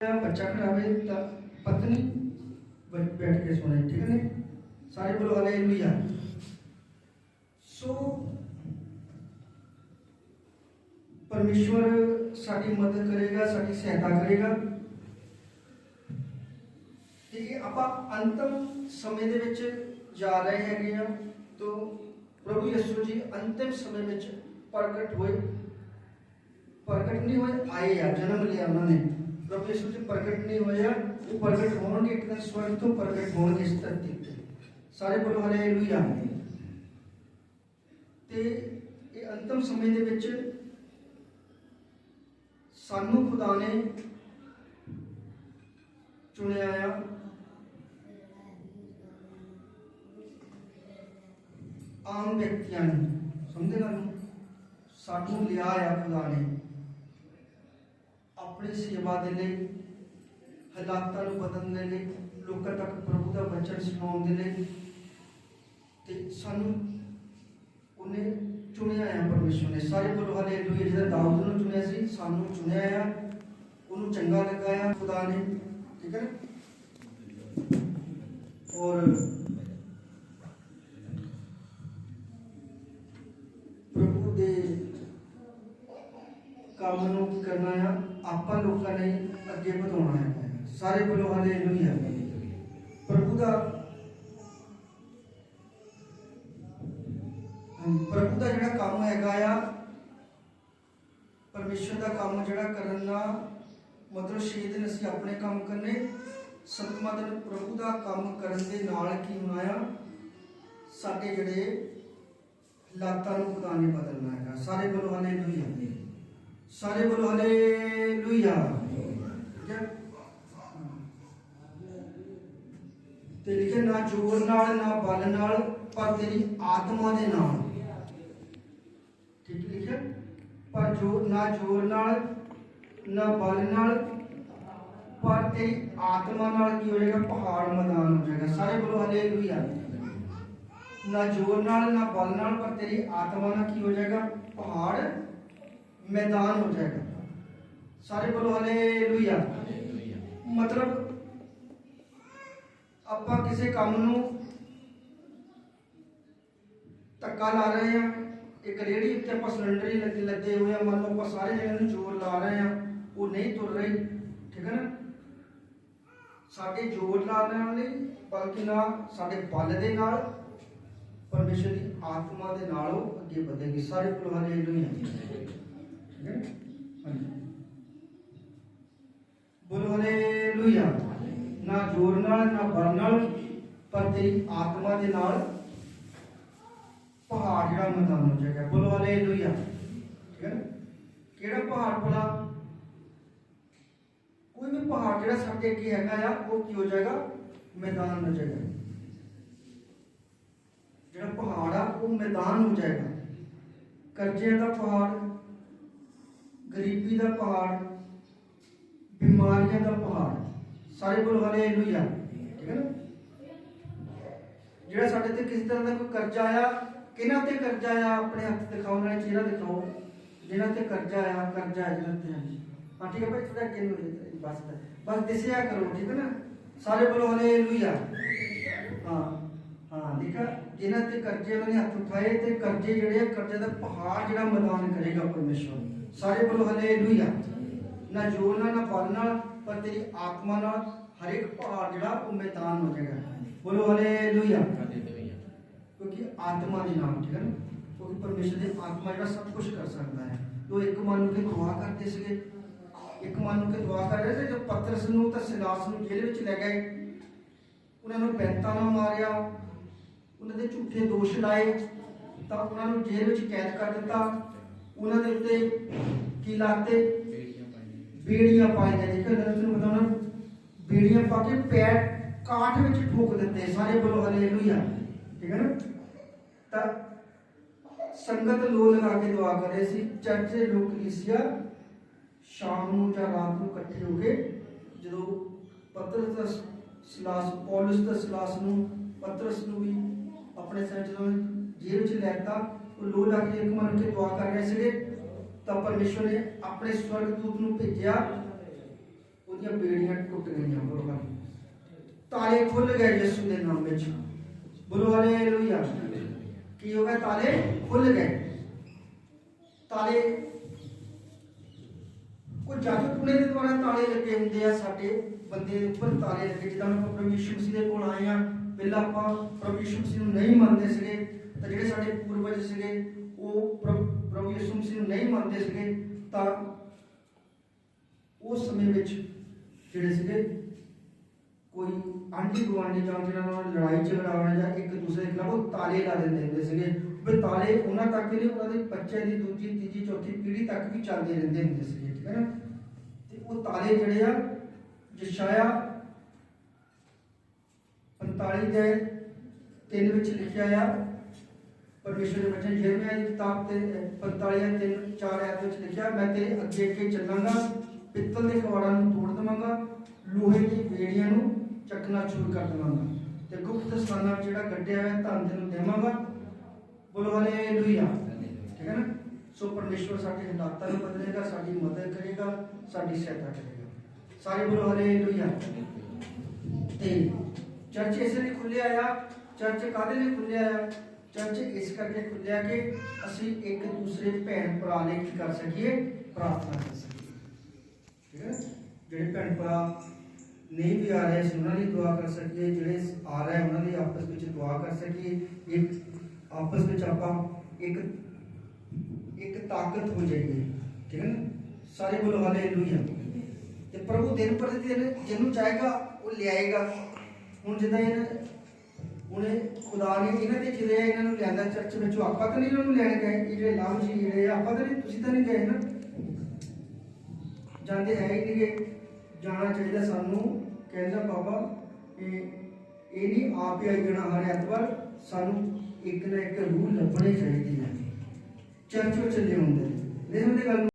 ਬੱਚਾ ਖੜਾ ਹੋਵੇ ਤਾਂ ਪਤਨੀ ਬੈਠ ਕੇ ਸੁਣੇ, ਠੀਕ ਹੈ ਨੇ? ਸਾਰੇ ਬੋਲੋ ਹਾਲੇਲੂਇਆ ਸੋ ਪਰਮੇਸ਼ਵਰ ਸਾਡੀ ਮਦਦ ਕਰੇਗਾ, ਸਾਡੀ ਸਹਾਇਤਾ ਕਰੇਗਾ। ਠੀਕ ਹੈ ਆਪਾਂ ਅੰਤਮ ਸਮੇਂ ਦੇ ਵਿੱਚ ਜਾ ਰਹੇ ਹੈਗੇ ਆ ਤੋਂ ਪ੍ਰਭੂ ਯਿਸੂ ਜੀ ਅੰਤਮ ਸਮੇਂ ਵਿੱਚ ਪ੍ਰਗਟ ਹੋਏ। ਪ੍ਰਗਟ ਨਹੀਂ ਹੋਏ, ਆਏ ਆ, ਜਨਮ ਲਿਆ ਉਹਨਾਂ ਨੇ। ਪ੍ਰਭੂ ਯਿਸੂ ਜੀ ਪ੍ਰਗਟ ਨਹੀਂ ਹੋਏ ਉਹ ਪ੍ਰਗਟ ਹੋਣਗੇ ਇੱਕ ਦਿਨ ਸਵਰਗ ਤੋਂ, ਪ੍ਰਗਟ ਹੋਣਗੇ ਇਸ ਧਰਤੀ ਤੇ ਸਾਰੇ ਬੋਲੋ ਹਾਲੇਲੂਇਆ ਤੇ ਇਹ ਅੰਤਮ ਸਮੇਂ ਦੇ ਵਿੱਚ ਸਾਨੂੰ ਖੁਦਾ ਨੇ ਚੁਣਿਆ ਆ। ਆਮ ਵਿਅਕਤੀਆਂ ਨੂੰ, ਸਮਝਦੇ ਗੱਲ ਸਾਨੂੰ ਲਿਆ ਆ ਖੁਦਾ ਨੇ। ਆਪਣੀ ਸੇਵਾ ਦੇ ਲਈ, ਹਾਲਾਤਾਂ ਨੂੰ ਬਦਲਣ ਦੇ ਲਈ, ਲੋਕਾਂ ਤੱਕ ਪ੍ਰਭੂ ਦਾ ਵਚਨ ਸੁਣਾਉਣ ਦੇ ਲਈ ਤੇ ਸਾਨੂੰ ਉਹਨੇ ਚੁਣਿਆ ਹੈ ਪਰਮੇਸ਼ਰ ਨੇ। ਸਾਰੇ ਬੋਲੋ ਹਾਲੇਲੂਇਆ ਜਿਹੜਾ ਦਾਊਦ ਨੂੰ ਚੁਣਿਆ ਸੀ, ਸਾਨੂੰ ਚੁਣਿਆ ਆ। ਉਹਨੂੰ ਚੰਗਾ ਲੱਗਾ ਆ ਖੁਦਾ ਨੇ, ਠੀਕ ਹੈ ਨਾ? ਔਰ ਪ੍ਰਭੂ ਦੇ ਕੰਮ ਨੂੰ ਕੀ ਕਰਨਾ ਆ? ਆਪਾਂ ਲੋਕਾਂ ਨੇ ਅੱਗੇ ਵਧਾਉਣਾ ਹੈ। ਸਾਰੇ ਬੋਲੋ ਹਾਲੇਲੂਇਆ ਪ੍ਰਭੂ ਦਾ ਪ੍ਰਭੂ ਦਾ ਜਿਹੜਾ ਕੰਮ ਹੈਗਾ ਆ, ਪਰਮੇਸ਼ਰ ਦਾ ਕੰਮ ਜਿਹੜਾ ਕਰਨ ਦਾ, ਮਤਲਬ ਛੇ ਦਿਨ ਅਸੀਂ ਆਪਣੇ ਕੰਮ ਕਰਨੇ। ਸਤਵਾਂ ਦਿਨ ਪ੍ਰਭੂ ਦਾ ਕੰਮ ਕਰਨ ਦੇ ਨਾਲ ਕੀ ਹੋਣਾ ਆ? ਸਾਡੇ ਜਿਹੜੇ ਹਾਲਾਤਾਂ ਨੂੰ ਖੁਦਾ ਨੇ ਬਦਲਣਾ ਹੈਗਾ। ਸਾਰੇ ਬੋਲੋ ਹਾਲੇਲੂਇਆ ਸਾਰੇ ਬੋਲੋ ਹਾਲੇਲੂਇਆ। ਤੇ ਲਿਖੇ ਨਾ ਜੋਰ ਨਾਲ, ਨਾ ਬਲ ਨਾਲ, ਪਰ ਤੇਰੀ ਆਤਮਾ ਦੇ ਨਾਲ। ਠੀਕ ਲਿਖਿਆ? ਪਰ ਜੋ ਨਾ ਜੋਰ ਨਾਲ, ਨਾ ਬਲ ਨਾਲ, ਪਰ ਤੇਰੀ ਆਤਮਾ ਨਾਲ ਕੀ ਹੋ ਜਾਏਗਾ? ਪਹਾੜ ਮੈਦਾਨ ਹੋ ਜਾਏਗਾ। ਸਾਰੇ ਬੋਲੋ ਹਾਲੇਲੂਇਆ। ਨਾ ਜੋਰ ਨਾਲ, ਨਾ ਬਲ ਨਾਲ, ਪਰ ਤੇਰੀ ਆਤਮਾ ਨਾਲ ਕੀ ਹੋ ਜਾਏਗਾ? ਪਹਾੜ ਮੈਦਾਨ ਹੋ ਜਾਏਗਾ। ਸਾਰੇ ਬੋਲੋ ਹਾਲੇਲੂਇਆ ਮਤਲਬ ਆਪਾਂ ਕਿਸੇ ਕੰਮ ਨੂੰ ਧੱਕਾ ਲਾ ਰਹੇ ਆ ਇੱਕ ਰੇੜੀ ਉੱਤੇ ਆਪਾਂ ਸਿਲੰਡਰ ਹੀ ਲੱਗੇ ਲੱਗੇ ਹੋਏ ਆ ਮੰਨ ਲਓ ਆਪਾਂ ਸਾਰੇ ਜਣੇ ਨੂੰ ਜ਼ੋਰ ਲਾ ਰਹੇ ਆ ਉਹ ਨਹੀਂ ਤੁਰ ਰਹੀ, ਠੀਕ ਹੈ ਨਾ? ਸਾਡੇ ਜ਼ੋਰ ਲਾ ਨਾਲ ਨਹੀਂ ਬਲਕਿ ਨਾ ਸਾਡੇ ਬਲ ਦੇ ਨਾਲ, ਪਰਮੇਸ਼ਰ ਦੀ ਆਤਮਾ ਦੇ ਨਾਲ ਉਹ ਅੱਗੇ ਵਧੇਗੀ। ਸਾਰੇ ਪ੍ਰਵਾਹ ਨੇ ਲੋਈ ਹਾਂਜੀ ਬੋਲੋ ਹਾਲੇਲੂਇਆ ਨਾ ਜੋਰ ਨਾਲ ਨਾ ਬਲ ਨਾਲ ਪਰ ਤੇਰੀ ਆਤਮਾ ਦੇ ਨਾਲ ਪਹਾੜ ਜਿਹੜਾ ਮੈਦਾਨ ਹੋ ਜਾਏਗਾ ਬੋਲੋ ਹਾਲੇਲੂਇਆ ਠੀਕ ਹੈ ਨਾ? ਕਿਹੜਾ ਪਹਾੜ ਭਲਾ ਕੋਈ ਵੀ ਪਹਾੜ ਜਿਹੜਾ ਸਾਡੇ ਅੱਗੇ ਹੈਗਾ ਆ ਉਹ ਕੀ ਹੋ ਜਾਏਗਾ ਮੈਦਾਨ ਹੋ ਜਾਏਗਾ ਜਿਹੜਾ ਪਹਾੜ ਆ ਉਹ ਮੈਦਾਨ ਹੋ ਜਾਏਗਾ ਕਰਜ਼ੇ ਦਾ ਪਹਾੜ ਗਰੀਬੀ ਦਾ ਪਹਾੜ ਬਿਮਾਰੀਆਂ ਦਾ ਪਹਾੜ। ਸਾਰੇ ਬੋਲ ਹਾਲੇਲੂਇਆ ਠੀਕ ਹੈ ਨਾ? ਜਿਹੜਾ ਸਾਡੇ ਤੇ ਕਿਸੇ ਤਰ੍ਹਾਂ ਦਾ ਕੋਈ ਕਰਜ਼ਾ ਆਇਆ ਕਿਹਨਾਂ ਤੇ ਕਰਜ਼ਾ ਆਇਆ? ਆਪਣੇ ਹੱਥ ਦਿਖਾਓ ਨਾਲੇ ਚਿਹਰਾ ਦਿਖਾਓ। ਜਿਹਨਾਂ ਤੇ ਕਰਜ਼ਾ ਆਇਆ ਕਰਜ਼ਾ ਹੈ ਜਿਹਨਾਂ ਤੇ ਹਾਂ ਠੀਕ ਹੈ ਭਾਈ ਥੋੜਾ ਅੱਗੇ ਹੋ ਜਾਏ, ਬਸ ਬਸ ਦਿਸਿਆ ਕਰੋ ਠੀਕ ਹੈ ਨਾ? ਸਾਰੇ ਬੋਲੋ ਹਾਲੇਲੂਇਆ ਹਾਂ ਹਾਂ ਦੇਖਾ ਜਿਨ੍ਹਾਂ ਤੇ ਕਰਜ਼ੇ ਉਹਨਾਂ ਨੇ ਹੱਥ ਉਠਾਏ ਤੇ ਕਰਜ਼ੇ ਜਿਹੜੇ ਆ ਕਰਜ਼ੇ ਦਾ ਪਹਾੜ ਜਿਹੜਾ ਮੈਦਾਨ ਕਰੇਗਾ ਪਰਮੇਸ਼ਵਰ ਸਾਰੇ ਬੋਲੋ ਹਾਲੇਲੂਇਆ। ਨਾ ਜੋਰ ਨਾਲ, ਨਾ ਬਲ ਨਾਲ, ਪਰ ਤੇਰੀ ਆਤਮਾ ਨਾਲ ਹਰ ਇੱਕ ਪਹਾੜ ਜਿਹੜਾ ਉਹ ਮੈਦਾਨ ਹੋ। ਜਾਏਗਾ ਬੋਲੋ ਹਾਲੇਲੂਇਆ। ਕਿਉਂਕਿ ਆਤਮਾ ਦੇ ਨਾਮ, ਠੀਕ ਹੈ ਨਾ? ਕਿਉਂਕਿ ਪਰਮੇਸ਼ਰ ਦੇ ਆਤਮਾ ਜਿਹੜਾ ਸਭ ਕੁਝ ਕਰ ਸਕਦਾ ਹੈ। ਉਹ ਇੱਕ ਮਨ ਨੂੰ ਕੇ ਦੁਆ ਕਰਦੇ ਸੀਗੇ। ਇੱਕ ਮਨ ਨੂੰ ਕੇ ਦੁਆ ਕਰ ਰਹੇ ਸੀ ਜਦ ਪਤਰਸ ਨੂੰ ਤਾਂ ਸਿਲਾਸ ਨੂੰ ਜੇਲ੍ਹ ਵਿੱਚ ਲੈ ਗਏ। ਉਹਨਾਂ ਨੂੰ ਬੈਂਤਾਂ ਨਾਲ ਮਾਰਿਆ। ਉਹਨਾਂ ਦੇ ਝੂਠੇ ਦੋਸ਼ ਲਾਏ। ਤਾਂ ਉਹਨਾਂ ਨੂੰ ਜੇਲ੍ਹ ਵਿੱਚ ਕੈਦ ਕਰ ਦਿੱਤਾ। ਉਹਨਾਂ ਦੇ ਉੱਤੇ ਕੀ ਲਾਤੇ? ਬੇੜੀਆਂ ਪਾਈਆਂ ਦੇਖੋ ਨਰਸ ਨੂੰ ਬਤਾਉਣਾ ਬੇੜੀਆਂ ਪਾ ਕੇ ਪੈਰ ਕਾਠ ਵਿੱਚ ਠੋਕ ਦਿੱਤੇ। ਸਾਰੇ ਬੋਲੋ ਹਾਲੇਲੂਇਆ। ਠੀਕ ਹੈ ਨਾ? ਤਾਂ ਸੰਗਤ ਲੋ ਲਗਾ ਕੇ ਦੁਆ ਕਰ ਰਹੇ ਸੀ ਚਰਚ ਦੇ ਲੋਕ ਕਲੀਸਿਆ ਸ਼ਾਮ ਨੂੰ ਜਾਂ ਰਾਤ ਨੂੰ ਇਕੱਠੇ ਹੋ ਕੇ ਜਦੋਂ ਪਤਰਸ ਦਾ ਸਲਾਸ ਪੌਲਸ ਦਾ ਸਲਾਸ ਨੂੰ ਪਤਰਸ ਨੂੰ ਵੀ ਆਪਣੇ ਜਦੋਂ ਜੇਲ੍ਹ ਵਿੱਚ ਲੈਤਾ ਉਹ ਲੋ ਲਾ ਕੇ ਇੱਕ ਮਨ ਕੇ ਦੁਆ ਕਰ ਰਹੇ ਸੀਗੇ। ਤਾਂ ਪਰਮੇਸ਼ਵਰ ਨੇ ਆਪਣੇ ਸਵਰਗ ਨੂੰ ਭੇਜਿਆ। ਉਹਦੀਆਂ ਬੇੜੀਆਂ ਟੁੱਟ ਗਈਆਂ ਬੋਲੋ ਤਾਲੇ ਖੁੱਲ ਗਏ ਯਿਸੂ ਦੇ ਨਾਮ ਵਿੱਚ। ਬੋਲੋ ਹਾਲੇਲੂਇਆ। ਕੀ ਹੋ ਗਿਆ? ਤਾਲੇ ਖੁੱਲ ਗਏ। ਤਾਲੇ ਕੋਈ ਜਾਦੂ ਟੂਣੇ ਦੇ ਦੁਆਰਾ ਤਾਲੇ ਲੱਗੇ ਹੁੰਦੇ ਆ ਸਾਡੇ ਬੰਦੇ ਦੇ ਉੱਪਰ ਤਾਲੇ ਲੱਗੇ। ਜਿੱਦਾਂ ਆਪਾਂ ਪ੍ਰਭੂ ਯਿਸੂ ਮਸੀਹ ਦੇ ਕੋਲ ਆਏ ਆ, ਪਹਿਲਾਂ ਆਪਾਂ ਪ੍ਰਭੂ ਯਿਸੂ ਮਸੀਹ ਨੂੰ ਨਹੀਂ ਮੰਨਦੇ ਸੀਗੇ। ਤਾਂ ਜਿਹੜੇ ਸਾਡੇ ਪੂਰਵਜ ਸੀਗੇ, ਉਹ ਪ੍ਰਭੂ ਪ੍ਰਭੂ ਯਿਸੂ ਮਸੀਹ ਨੂੰ ਨਹੀਂ ਮੰਨਦੇ ਸੀਗੇ, ਤਾਂ ਉਸ ਸਮੇਂ ਵਿੱਚ ਜਿਹੜੇ ਸੀਗੇ, ਕੋਈ ਆਂਢੀ ਗੁਆਂਢੀ ਜਾਂ ਜਿਹਨਾਂ ਨਾਲ ਲੜਾਈ ਝਗੜਾ ਹੋਣਾ ਜਾਂ ਇੱਕ ਦੂਸਰੇ ਦੇ ਖਿਲਾਫ ਉਹ ਤਾਲੇ ਲਾ ਦਿੰਦੇ ਹੁੰਦੇ ਸੀਗੇ। ਵੀ ਤਾਲੇ ਉਹਨਾਂ ਤੱਕ ਹੀ ਨਹੀਂ, ਉਹਨਾਂ ਦੇ ਬੱਚੇ ਦੀ ਦੂਜੀ, ਤੀਜੀ, ਚੌਥੀ ਪੀੜ੍ਹੀ ਤੱਕ ਵੀ ਚੱਲਦੇ ਰਹਿੰਦੇ ਹੁੰਦੇ ਸੀਗੇ, ਠੀਕ ਹੈ ਨਾ? ਤੇ ਉਹ ਤਾਲੇ ਜਿਹੜੇ ਆ, ਯਸ਼ਾਇਆ 45 ਦੇ 3 ਵਿੱਚ ਲਿਖਿਆ ਆ ਪਰਮੇਸ਼ਵਰ ਦੇ ਵਚਨ ਯਿਰਮੀਆ ਦੀ ਕਿਤਾਬ ਤੇ 45 ਦੇ 3 4 ਆਇਤ ਵਿੱਚ ਲਿਖਿਆ ਮੈਂ ਤੇਰੇ ਅੱਗੇ ਅੱਗੇ ਚੱਲਾਂਗਾ, ਪਿੱਤਲ ਦੇ ਕਵਾੜਾਂ ਨੂੰ ਤੋੜ ਦੇਵਾਂਗਾ, ਲੋਹੇ ਦੀ ਬੇੜੀਆਂ ਨੂੰ ਚੱਕਣਾ ਚੂਰ ਕਰ ਦੇਵਾਂਗਾ ਤੇ ਗੁਪਤ ਸਥਾਨਾਂ ਜਿਹੜਾ ਗੱਡਿਆ ਹੋਇਆ, ਧਨ ਤੈਨੂੰ ਦੇਵਾਂਗਾ। ਬੋਲੋ ਹਾਲੇਲੂਇਆ ਠੀਕ ਹੈ ਨਾ? ਸੋ ਪਰਮੇਸ਼ਵਰ ਸਾਡੇ ਹਾਲਾਤਾਂ ਨੂੰ ਬਦਲੇਗਾ, ਸਾਡੀ ਮਦਦ ਕਰੇਗਾ, ਸਾਡੀ ਸਹਾਇਤਾ ਕਰੇਗਾ। ਸਾਰੇ ਬੋਲੋ ਹਾਲੇਲੂਇਆ ਤੇ ਚਰਚ ਇਸੇ ਲਈ ਖੁੱਲਿਆ ਆ, ਚਰਚ ਕਾਹਦੇ ਲਈ ਖੁੱਲਿਆ ਆ? ਚਰਚ ਇਸ ਕਰਕੇ ਖੁੱਲਿਆ ਕਿ ਅਸੀਂ ਇੱਕ ਦੂਸਰੇ ਭੈਣ ਭਰਾ ਲਈ ਕੀ ਕਰ ਸਕੀਏ ਪ੍ਰਾਰਥਨਾ ਕਰ ਸਕੀਏ ਠੀਕ ਹੈ ਨਾ? ਜਿਹੜੇ ਭੈਣ ਭਰਾ ਨਹੀਂ ਵੀ ਆ ਰਹੇ ਅਸੀਂ ਉਹਨਾਂ ਲਈ ਦੁਆ ਕਰ ਸਕੀਏ ਜਿਹੜੇ ਆ ਰਹੇ ਉਹਨਾਂ ਲਈ ਆਪਸ ਵਿੱਚ ਦੁਆ ਕਰ ਸਕੀਏ ਇੱਕ ਆਪਸ ਵਿੱਚ ਆਪਾਂ ਇੱਕ ਇੱਕ ਤਾਕਤ ਹੋ ਜਾਈਏ ਠੀਕ ਹੈ ਨਾ ਸਾਰੇ ਬੋਲੋ ਹਾਲੇਲੂਇਆ ਤੇ ਪ੍ਰਭੂ ਦਿਨ ਪ੍ਰਤੀ ਦਿਨ ਜਿਹਨੂੰ ਚਾਹੇਗਾ ਉਹਨੇ ਖੁਦਾ ਨੇ ਇਹਨਾਂ ਦੇ ਜਿਹੜੇ ਇਹਨਾਂ ਨੂੰ ਲਿਆਂਦਾ ਚਰਚ ਵਿੱਚੋਂ, ਆਪਾਂ ਤਾਂ ਨਹੀਂ ਇਹਨਾਂ ਨੂੰ ਲੈਣ ਗਏ ਜਿਹੜੇ ਲਾਭ ਜੀ ਜਿਹੜੇ ਆਪਾਂ ਤਾਂ ਨਹੀਂ, ਤੁਸੀਂ ਤਾਂ ਨਹੀਂ ਗਏ ਨਾ। ਜਾਂਦੇ ਹੈ ਹੀ ਨਹੀਂਗੇ ਜਾਣਾ ਚਾਹੀਦਾ ਸਾਨੂੰ, ਕਹਿੰਦਾ ਬਾਬਾ, ਇਹ ਇਹ ਨਹੀਂ ਆਪ ਹੀ ਆਈ ਜਾਣਾ ਹਰ ਐਤਵਾਰ, ਸਾਨੂੰ ਇੱਕ ਨਾ ਇੱਕ ਰੂਹ ਲੱਭਣੀ ਚਾਹੀਦੀ ਹੈ। ਚਰਚ ਵਿੱਚ ਚੱਲੇ ਹੁੰਦੇ। ਨੇ ਨਹੀਂ ਹੁੰਦੀ ਗੱਲ।